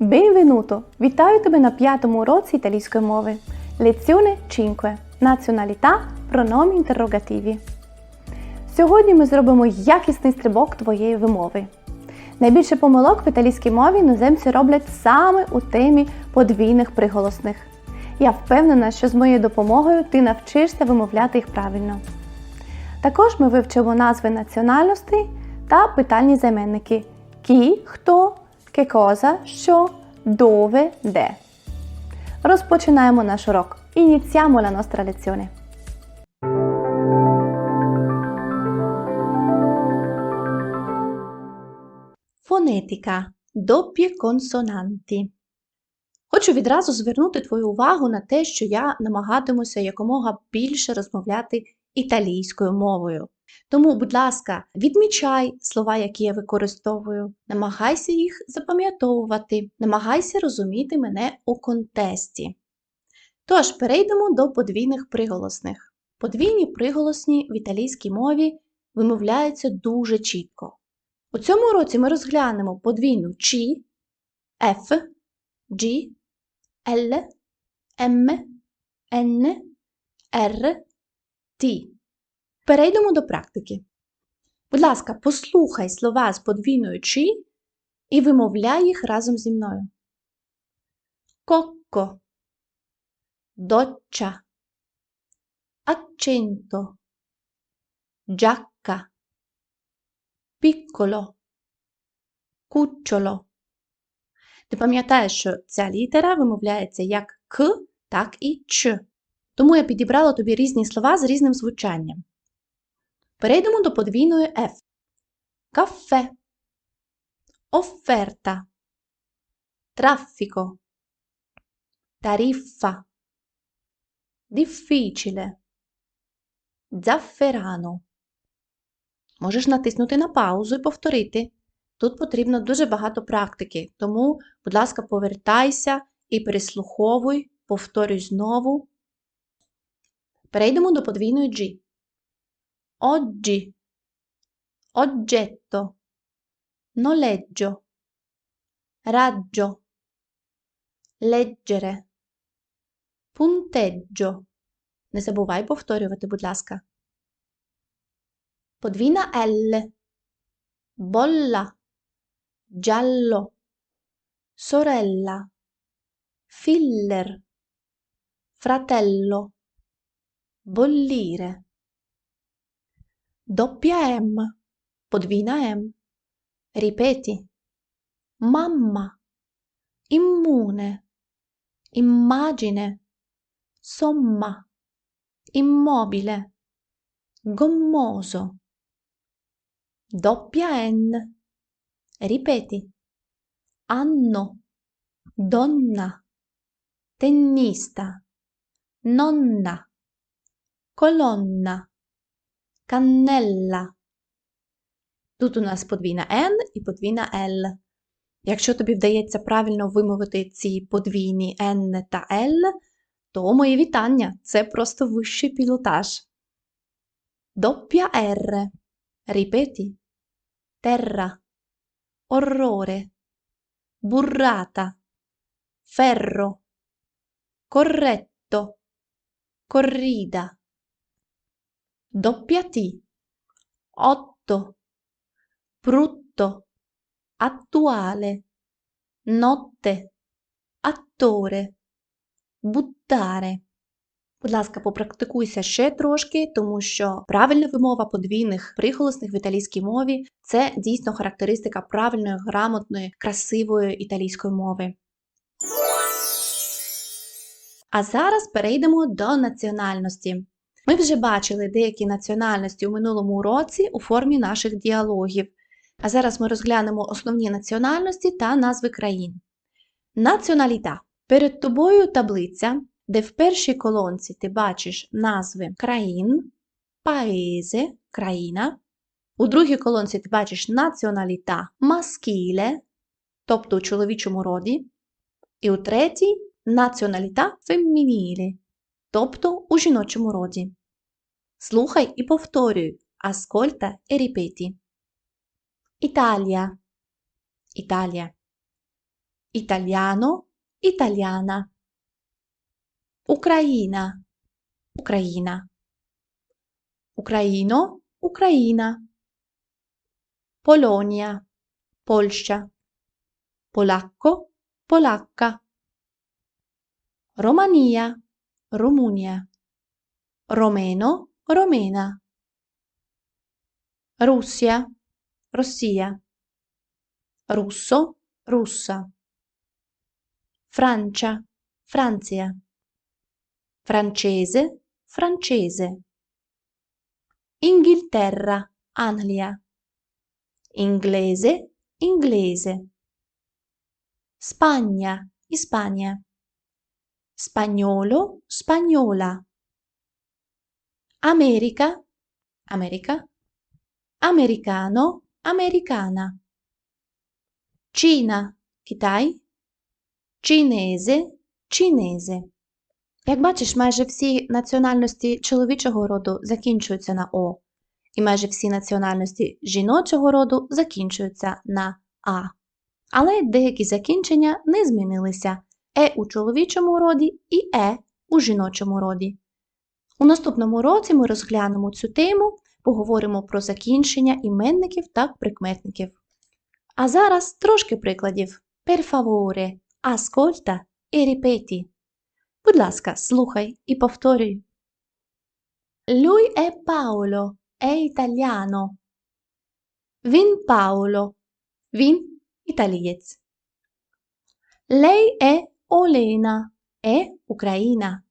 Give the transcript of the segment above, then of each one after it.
Benvenuto! Вітаю тебе на п'ятому уроці італійської мови. Lezione 5. Націоналіта прономі інтеррогативі. Сьогодні ми зробимо якісний стрибок твоєї вимови. Найбільше помилок в італійській мові іноземці роблять саме у темі подвійних приголосних. Я впевнена, що з моєю допомогою ти навчишся вимовляти їх правильно. Також ми вивчимо назви національностей та питальні займенники кі, хто, che cosa, що, dove, де. Розпочинаємо наш урок. Iniziamo la nostra lezione. Фонетика. Doppie консонанти. Хочу відразу звернути твою увагу на те, що я намагатимуся якомога більше розмовляти італійською мовою. Тому, будь ласка, відмічай слова, які я використовую, намагайся їх запам'ятовувати, намагайся розуміти мене у контесті. Тож, перейдемо до подвійних приголосних. Подвійні приголосні в італійській мові вимовляються дуже чітко. У цьому році ми розглянемо подвійну Ч, F, G, L, M, N, R, T. Перейдемо до практики. Будь ласка, послухай слова з подвійною Ч і вимовляй їх разом зі мною. Кокко, доча, accento, giacca, piccolo, cucciolo. Ти пам'ятаєш, що ця літера вимовляється як К, так і Ч. Тому я підібрала тобі різні слова з різним звучанням. Перейдемо до подвійної F. Кафе, offerta, traffico, tariffa, difficile, zafferano. Можеш натиснути на паузу і повторити. Тут потрібно дуже багато практики, тому, будь ласка, повертайся і переслуховуй, повторюй знову. Перейдемо до подвійної G. Oggi, oggetto, noleggio, raggio, leggere, punteggio. Не забувай повторювати, будь ласка. Подвійна L. Bolla, giallo, sorella, filler, fratello, bollire. Doppia m podvina m. Ripeti. Mamma. Immune. Immagine. Somma. Immobile. Gommoso. Doppia n. Ripeti. Anno. Donna. Tennista. Nonna. Colonna, каннелла. Тут у нас подвійна N і подвійна L. Якщо тобі вдається правильно вимовити ці подвійні N та L, то моє вітання це просто вищий пілотаж. Doppia R. Ripeti. Terra. Orrore. Burrata. Ferro. Corretto. Corrida. Doppia T. Otto. Brutto. Attuale. Notte. Attore. Buttare. Будь ласка, попрактикуйся ще трошки, тому що правильна вимова подвійних приголосних в італійській мові це дійсно характеристика правильної, грамотної, красивої італійської мови. А зараз перейдемо до національності. Ми вже бачили деякі національності у минулому році у формі наших діалогів. А зараз ми розглянемо основні національності та назви країн. Націоналіта. Перед тобою таблиця, де в першій колонці ти бачиш назви країн, паезе, країна. У другій колонці ти бачиш націоналіта маскіле, тобто у чоловічому роді. І у третій націоналіта феммініле, тобто у жіночому роді. Слухай і повторюй. Ascolta e ripeti. Italia. Italia. італьяно, італіана. Україна, Україна. Україно, Україна. Полонія, Польща. Полакко, Полакка. Романія, Румунія. Ромено, Romena. Russia, Russia. Russo, Russa. Francia, Francia. Francese, Francese. Inghilterra, Anglia. Inglese, Inglese. Spagna, Ispania Spagnolo, Spagnola. America, America. Americano, americana. Cina, Китай. Чинезе, чинезе. Як бачиш, майже всі національності чоловічого роду закінчуються на О, і майже всі національності жіночого роду закінчуються на А. Але деякі закінчення не змінилися Е у чоловічому роді і Е у жіночому роді. У наступному році ми розглянемо цю тему, поговоримо про закінчення іменників та прикметників. А зараз трошки прикладів. Per favore, ascolta e ripeti. Будь ласка, слухай і повторюй. Lui è Paolo, è italiano. Він Пауло. Він італієць. Lei è Олена, è Україна.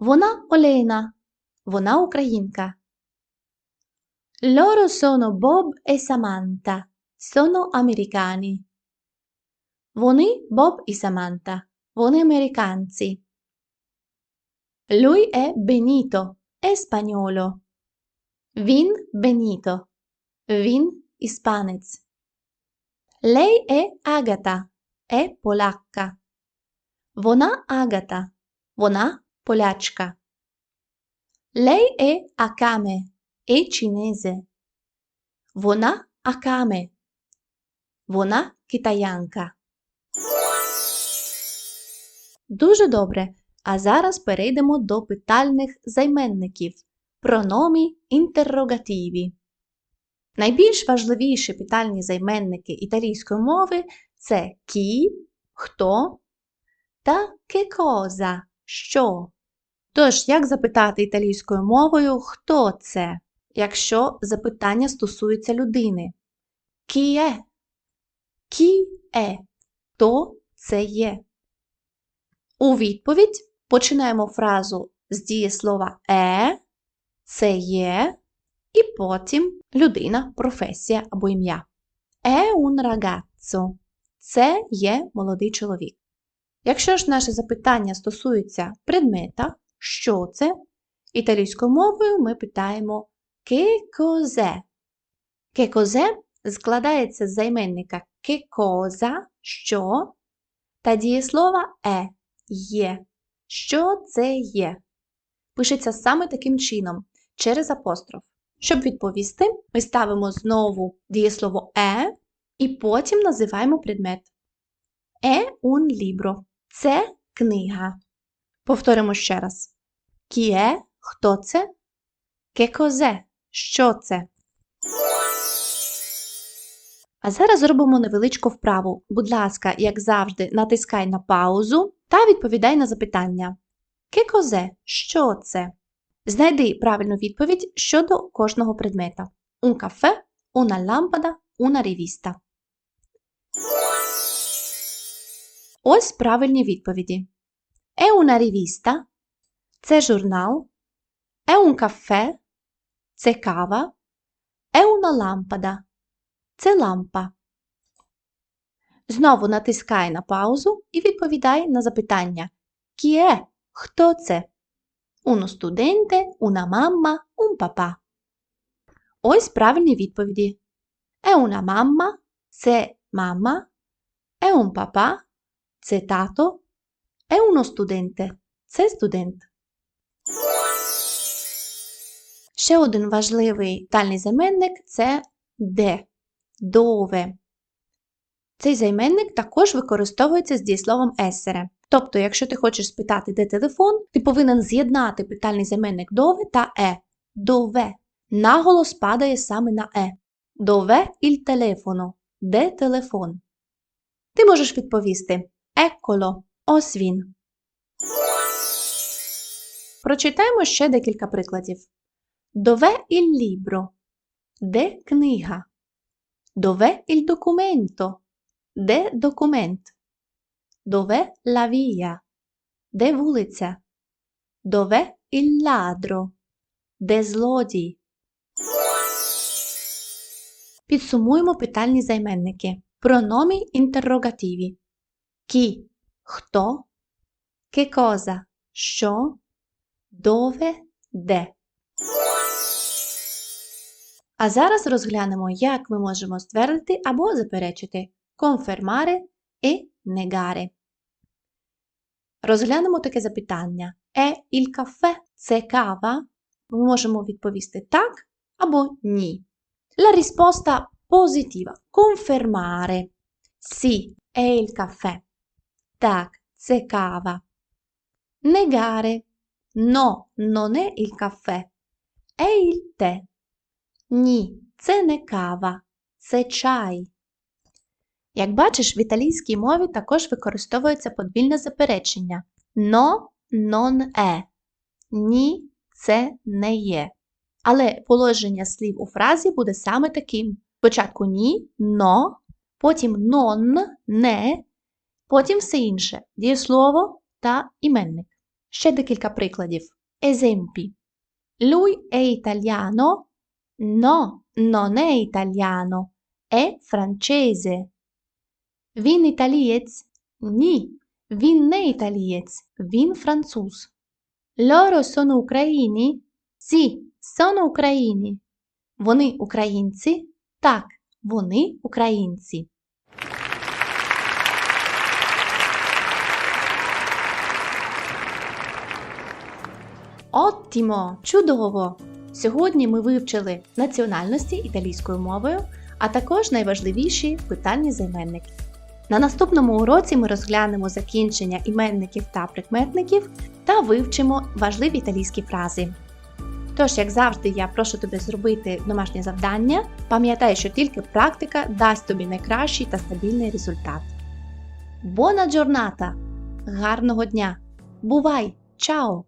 Вона Олена. Вона українка. Loro sono Bob e Samantha. Sono americani. Вони Боб і Саманта. Вони американці. Lui è Benito, è spagnolo. Він Беніто. Він іспанець. Lei è Agata, è polacca. Вона Агата. Вона полячка. Lei è Akame, è cinese. Вона Акаме. Вона китаянка. Дуже добре. А зараз перейдемо до питальних займенників прономі інтеррогативі. Найбільш важливіші питальні займенники італійської мови це кі, хто та che cosa, що. Тож, як запитати італійською мовою, хто це, якщо запитання стосується людини? Кі є? Кі е? Хто це є? У відповідь починаємо фразу з дієслова е, це є, і потім людина, професія або ім'я. È un ragazzo. Це є молодий чоловік. Якщо ж наше запитання стосується предмета, що це, італійською мовою ми питаємо che cos'è? Che cos'è складається з займенника che cosa, що та дієслова е є. Що це є? Пишеться саме таким чином, через апостроф. Щоб відповісти, ми ставимо знову дієслово е і потім називаємо предмет. È un libro. Це книга. Повторимо ще раз. È? Хто це? Cos'è? Що це? А зараз зробимо невеличку вправу. Будь ласка, як завжди, натискай на паузу та відповідай на запитання. Cos'è? Що це? Знайди правильну відповідь щодо кожного предмета. Un caffè, una lampada, una rivista. Ось правильні відповіді. È una rivista. Це журнал. È un caffè. Це кава. È una lampada. Це лампа. Знову натискай на паузу і відповідай на запитання. Chi è? Хто це? Uno studente, una mamma, un papà. Ось правильні відповіді. È una mamma, це мама. È un papà, це тато. È uno studente, це студент. Ще один важливий тальний заменник це де. Дове. Цей займенник також використовується з дієсловом есере. Тобто, якщо ти хочеш спитати, де телефон, ти повинен з'єднати питальний займенник дове та е. Дове. Наголос падає саме на е. Дове il telefono? Де телефон? Ти можеш відповісти Екколо, ось він. Прочитаємо ще декілька прикладів. Дове il libro? Де книга? Дове il documento? Де документ? Дове via? Де вулиця? Дове il ladro? Де злодій? Підсумуємо питальні займенники. Прономі інтеррогативі. Кі – хто? Che cosa – що? Дове – де. А зараз розглянемо, як ми можемо ствердити або заперечити confermare e negare. Розглянемо таке запитання. È il caffè? Це кава? Ми можемо відповісти так або ні. La risposta positiva. Confermare. Sì, è il caffè. Так, це кава. Negare. No, non è il caffè. È il tè. Ні, це не кава. Це чай. Як бачиш, в італійській мові також використовується подвільне заперечення no, non è. Ні, це не є. Але положення слів у фразі буде саме таким. Спочатку ні, но, потім non, не, потім все інше дієслово та іменник. Ще декілька прикладів. Esempi. Lui è italiano? No, non è italiano, è francese. Він італієць? Ні, він не італієць, він француз. Loro sono ucraini? Sì, sono ucraini. Вони українці? Так, вони українці. Оттімо! Чудово! Сьогодні ми вивчили національності італійською мовою, а також найважливіші питальні займенники. На наступному уроці ми розглянемо закінчення іменників та прикметників та вивчимо важливі італійські фрази. Тож, як завжди, я прошу тебе зробити домашнє завдання. Пам'ятай, що тільки практика дасть тобі найкращий та стабільний результат. Буона джорната! Гарного дня! Бувай! Чао!